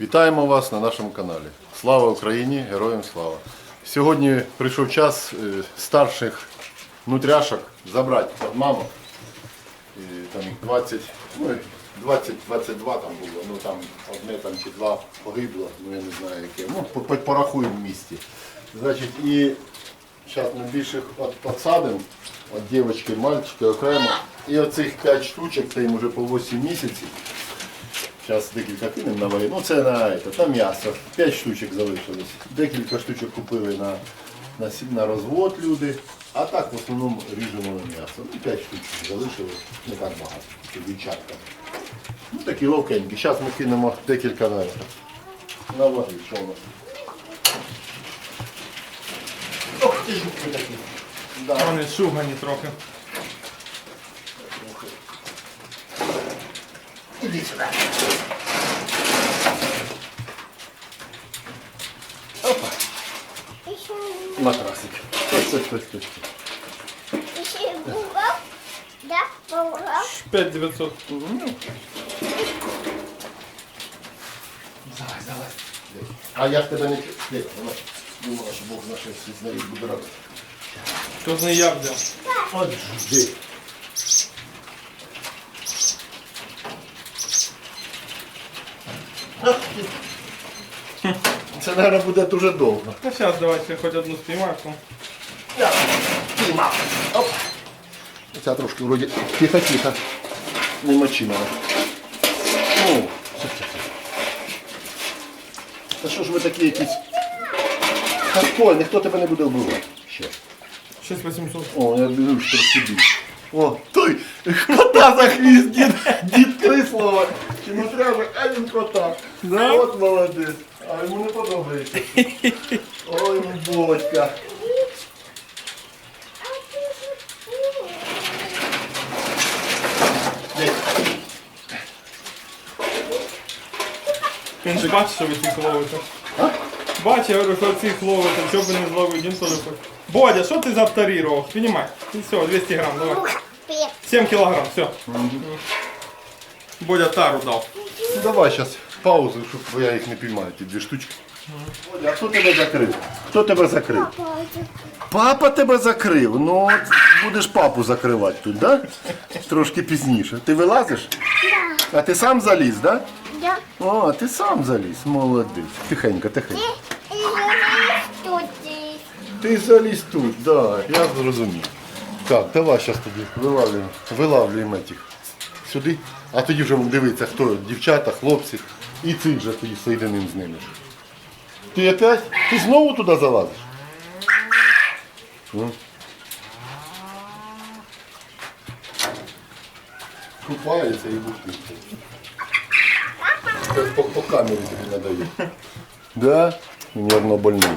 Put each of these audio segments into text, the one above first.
Вітаємо вас на нашому каналі. Слава Україні! Героям слава! Сьогодні прийшов час е, старших нутряшок забрати під маму. І там 20, ну 20-22 там було, ну там одне там чи два погибло, ну я не знаю яке. Ну, по- по- порахуємо в місті. Значить, і зараз ми більше підсадимо, от дівчатки, мальчики окремо. І оцих 5 штучок, це їм вже по 8 місяців. Зараз декілька кинемо на варі. Ну це на, на м'ясо. 5 штучок залишилось. Декілька штучок купили на, на, на розвод люди. А так в основному ріжемо на м'ясо. Ну 5 штучок залишилось, не так багато. Дівчатка. Ну такі ловкенькі. Зараз ми кинемо декілька на, на ваги. Що у нас? Ох, ти ж такі. Да. Вони шугані трохи. Іди сюди. Опа. Еще, Матрасик. Стой, стой, стой, стой. еще и в угол. Да, в угол. 5900. Давай, давай. А я ж тебе не Де, вона думала, що Бог знає, що з нею буде робити. Хто з неї я взяв? От жди. Це, мабуть, буде дуже довго. Та зараз давайте хоч одну спіймаю. то. Піймав. Оп. Ця трошки вроді тихо-тихо. Не мочи мене. Ну, все, все, все. Та що ж ви такі якісь? Хардкор, ніхто тебе не буде вбивати. Ще. 6800. О, я біжу, що тобі. О, той кота за хвіст, дід, дід Крислова. Чому треба, а він кота. Да? От молодець. А йому не подобається. Ой, бодька. Він же бачить, що ви цих ловите. Бачить, я говорю, що цих ловите, що б ви не зловив, він теж хоче. Бодя, що ти завторірував? Піднімай. І все, 200 грам, давай. Пеп. 7 кілограм, все. Бодя тару дав. Ну давай зараз паузу, щоб я їх не піймаю, ті дві штучки. Бодя, а хто тебе закрив? Хто тебе закрив? Папа тебе закрив. Ну, от будеш папу закривати тут, да? Трошки пізніше. Ти вилазиш? А ти сам заліз, да? Да. О, ти сам заліз, молодець. Тихенько, тихенько. И я тут. Ти заліз тут, да, я зрозумів. Так, давай зараз тоді вилавлюємо, вилавлюємо цих сюди. А тоді вже дивитися, хто дівчата, хлопці. І цих же тоді соєдиним з ними. Ти опять? Ти знову туди залазиш? Ну. Купається і бухтить. По, по камері тобі надаю. Да? Нервно больний.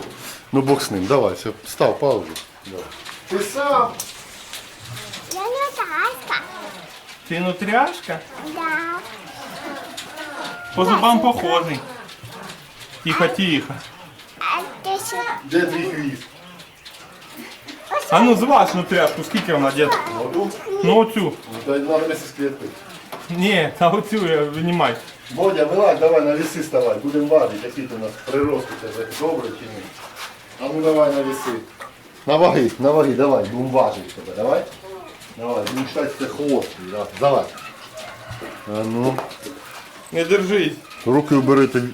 Ну бог з ним, давай, все, став паузу. Давай. Ти сам. Ти нутряшка? Да. По зубам похожий. Тихо, тихо. А ты что? Де твій хвіст? А ну зваж нутряшку, скільки вона дід? Воду? Ну оцю. Ну, дай надо вместе з клеткою. Ні, та оцю я винімай. Бодя, вилазь, давай на веси ставай, будемо важити, які ти у нас прирости тебе. Добре чи ні? А ну давай на веси. На ваги, на ваги, давай, будемо важити тебе, давай. Давай, считати, це хвост. да. Давай. А ну. Не держись. Руки убери тобі.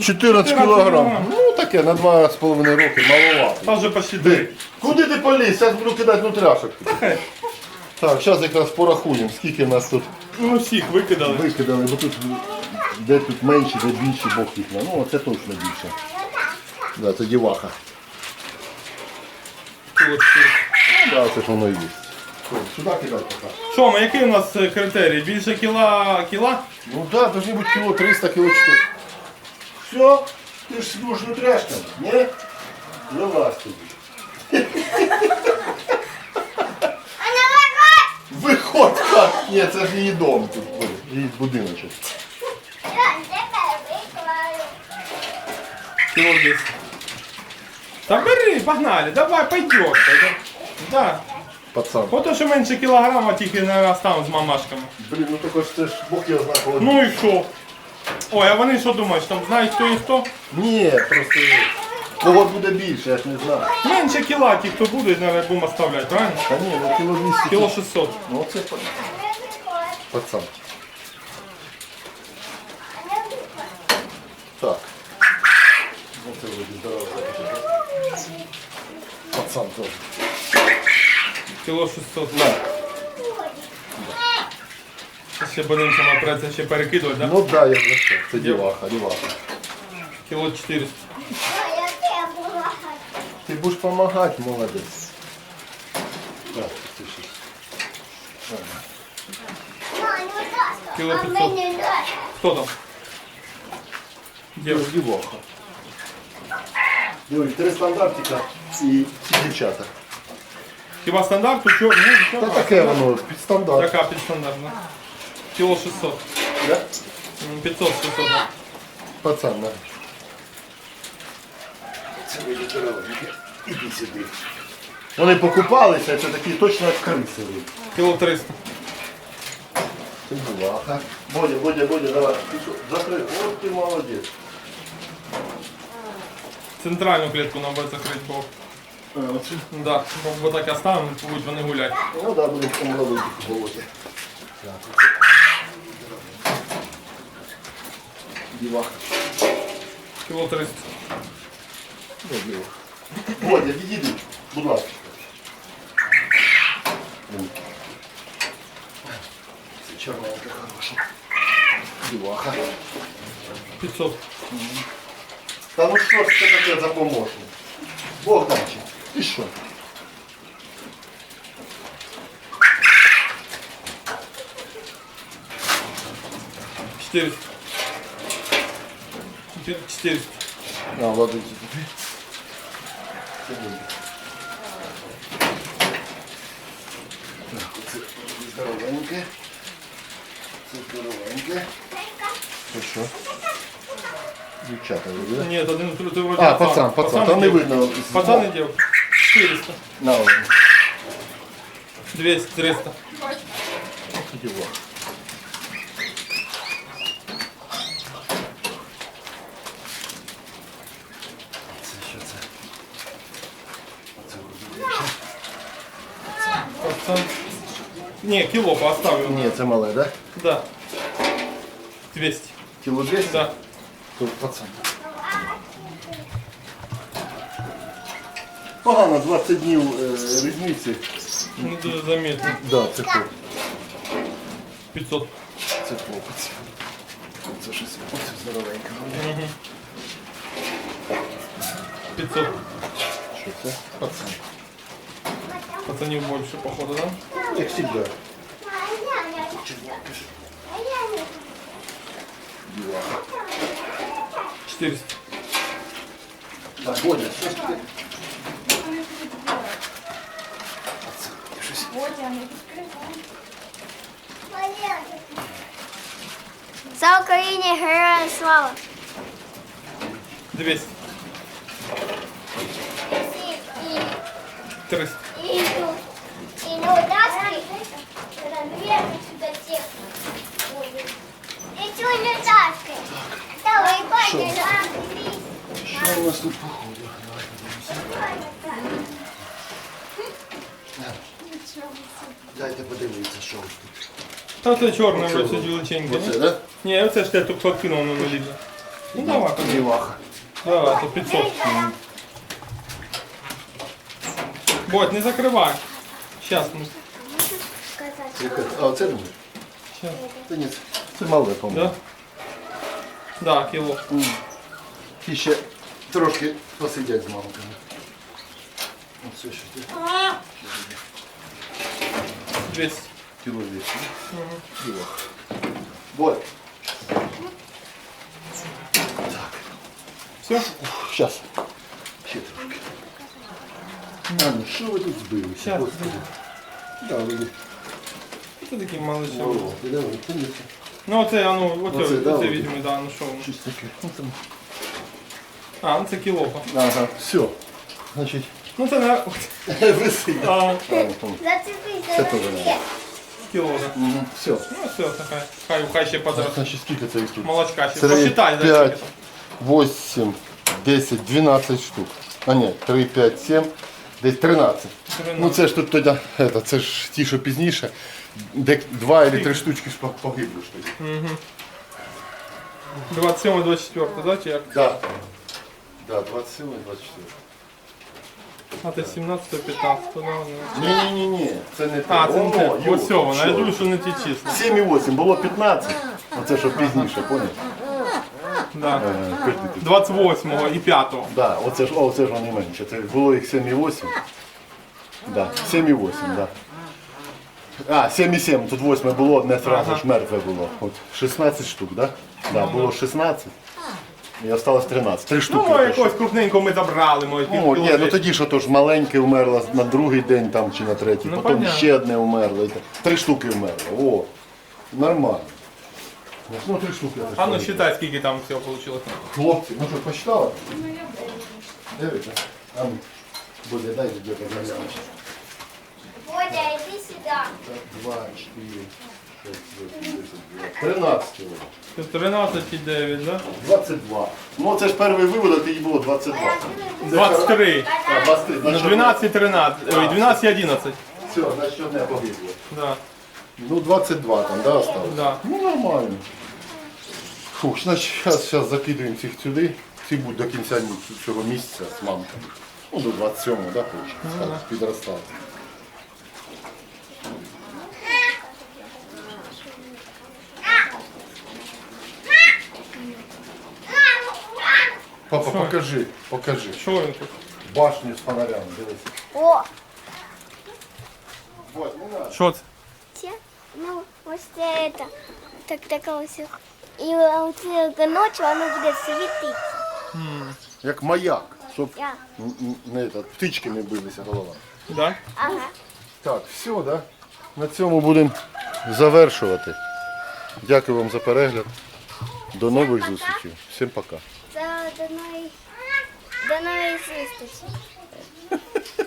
14 14 кілограм. Ну таке, на 2,5 роки, маловато. Та вже почти три. Куди ти поліз? Зараз буду кидати нутряшок. Так, зараз якраз порахуємо, скільки нас тут Ну всіх викидали. викидали, бо тут де тут менші, де більші, Бог їх знає. Ну, оце точно більше. Да, це діваха. От, тут. Ну, да, це ж воно і є. Сюди кидай пока. Що, ми, який у нас е, критерій? Більше кіла кіла? Ну так, да, должны бути кіло 300, кіло 400. Все? Ти ж будеш нутряшком, ні? Вилазь тобі. Она. Виходь, як? Ні, це ж її дом тут, ой, її будиночок. Кіло десь. Та бери, погнали, давай, пойдет. Да. Пацан. Ото що менше кілограма, тільки не там з мамашками. Блін, ну також це ж Бог його знає, коли. Ну і що? Ой, а вони що думають, там знають хто і хто? Ні, просто кого буде більше, я ж не знаю. Менше кіла ті, хто буде, наверное, будемо оставляти, правильно? Та ні, ну кіло 200. Кіло 600. Ну це па- пацан. Так. Ну це вроді здорово. Пацан теж. Кіло 600. На. Ще будемо праця ще перекидувати, да? Ну да, я за що. Це діваха, діваха. Кіло 400. А я тебе була. Ти будеш допомагати, молодець. Так, це ну так. Кіло 500. мені не треба. Хто там? Діваха. Дивись, три стандартика і дівчата. Хіба стандарт, то що? Ні, Та таке воно, під стандарт. Така підстандартна. Кіло 600. Да? 500 600. Пацан, на. Це вийде здоровеньке. Іди сюди. Вони покупалися, це такі точно як криси. Кіло 300. Це діваха. Бодя, Бодя, Бодя, давай. Ти що, закрий. От ти молодець. Центральну клітку нам буде закрити, бо. да, бо, бо так оставимо, будуть вони гуляти. Ну да, будемо там ловити в болоті. Діваха. Кіло 300. Ну, діваха. Бодя, відійди, будь ласка. Це чорненька хороша. Діваха. 500. Та ну що ж це таке за помощник? Богданчик, і що? Четыреста. Четыреста. А, ладно, иди туди. Це здоровеньке. Це що? Дівчата вроде. Нет, один ты, вроде А, пацан, пацан, там не видно. Пацан и девка. 400. На, ладно. 200, 300. Діва. Це що це? Це вроде. Пацан. Не, кило поставил. Ні, це мале, да? Да. 200. Кіло 200? Да. Тут пацан. Погано, 20 днів е, різниці. Не дуже заметно. Да, це хлоп. 500. Це хлопець. Це щось оце здоровеньке. 500. Що це? Пацан. Пацанів больше, походу, да? Як завжди. А я не. А я не. Діваха. 400. Так, Бодя, що ж ти? За Україні героям слава! 200. І, 300. і, і, і на удаски розбірки сюди всіх. І цю не удаски. Давай, пані, на Що у нас тут походу? Дайте подивитися, що ось тут. Та це чорне Оце вроде воно. ділеченьке. Оце, да? Ні, оце ж я тут подкинув на нулі. Ну давай, тоді. Діваха. давай, то 500. Бодь, не закривай. Щас ми. сказати. А, оце не? Щас. Це ні, це мале, по-моєму. Да? Да, кіло. І ще трошки посидять з мамками. Оце що ти? 200. Кіло 200. Діваха. Бодь. Все? Сейчас. Ще трошки. А, ну що ви тут збилися? Щас. Господи. Да, ви Це такий малий ще. О, давай, понеси. Ну оце, а ну, оце, Оце, оце, да, оце. візьми, да, ну що воно. Щось таке. Ну, там. А, ну це кіло. Ага, все. Значить, Ну це на... А, Це теж. Все. Ну все, хай, хай, хай ще подросте. Значить, скільки це їх тут? Молочка ще. Три, Посчитай, да, п'ять, там. 8, 10, 12 штук. А ні, 3, 5, 7, десь 13. 13. Ну це ж тут тоді, это, це ж ті, що пізніше. Де два або три штучки ж по- погибли ж тоді. 27 24 да, чи як? Да. Да, 27 і 24. А ти 17 15 да, ну. Ні, ні, ні, ні, це не те. А, це не те. О, йо, Ось я думаю, що не ті числа. 7 і 8, було 15. Оце що пізніше, поняв? Да. Е, п'ятнадцять. 28 і 5. Да, оце ж, о, оце ж вони менше. Це було їх 7 і 8. Да, 7 і 8, да. А, 7 і 7, тут 8 було, одне Ага. ж мертве було. От 16 штук, да? Да, було 16 і осталось 13. Три штуки. Ну, якогось крупненького ми забрали, може, Ну, ні, ну тоді що то ж маленьке вмерло на другий день там чи на третій, Ну, потім понятно. ще одне вмерло. і так. Три штуки вмерло. О, нормально. Ну, три штуки. я А ну так считай, скільки там всього вийшло. Хлопці, ну що, посчитали? Дивіться. А ну, буде, дай де подивитися. Бодя, иди сюда. Два, чотири, шість, вісім, десять, дванадцять. 13 кіло. 13,9, да? 22. Ну, це ж перший вивод, а тоді було 22. 23. А, 23. На 12, 13, ой, 12 11. Все, значить одне погибло. Да, Ну, 22 там, да, осталось? да. Ну, нормально. Фух, значить, зараз, зараз закидуємо цих сюди. Ці будуть до кінця цього місяця з мамками. Ну, до 27-го, да, виходить? Так, Папа, покажи, покажи. Що він тут? Башню з фонарями, дивись. О, Вот, не надо. Що це? те, ну, вот это. Так, такого всего. И вот э, ночью оно будет светить. Як маяк, щоб Я. не, та, птички не билися голова. Да? Ага. Так, все, да? На цьому будемо завершувати. Дякую вам за перегляд. До нових зустрічей. Всім пока до нової зустрічі.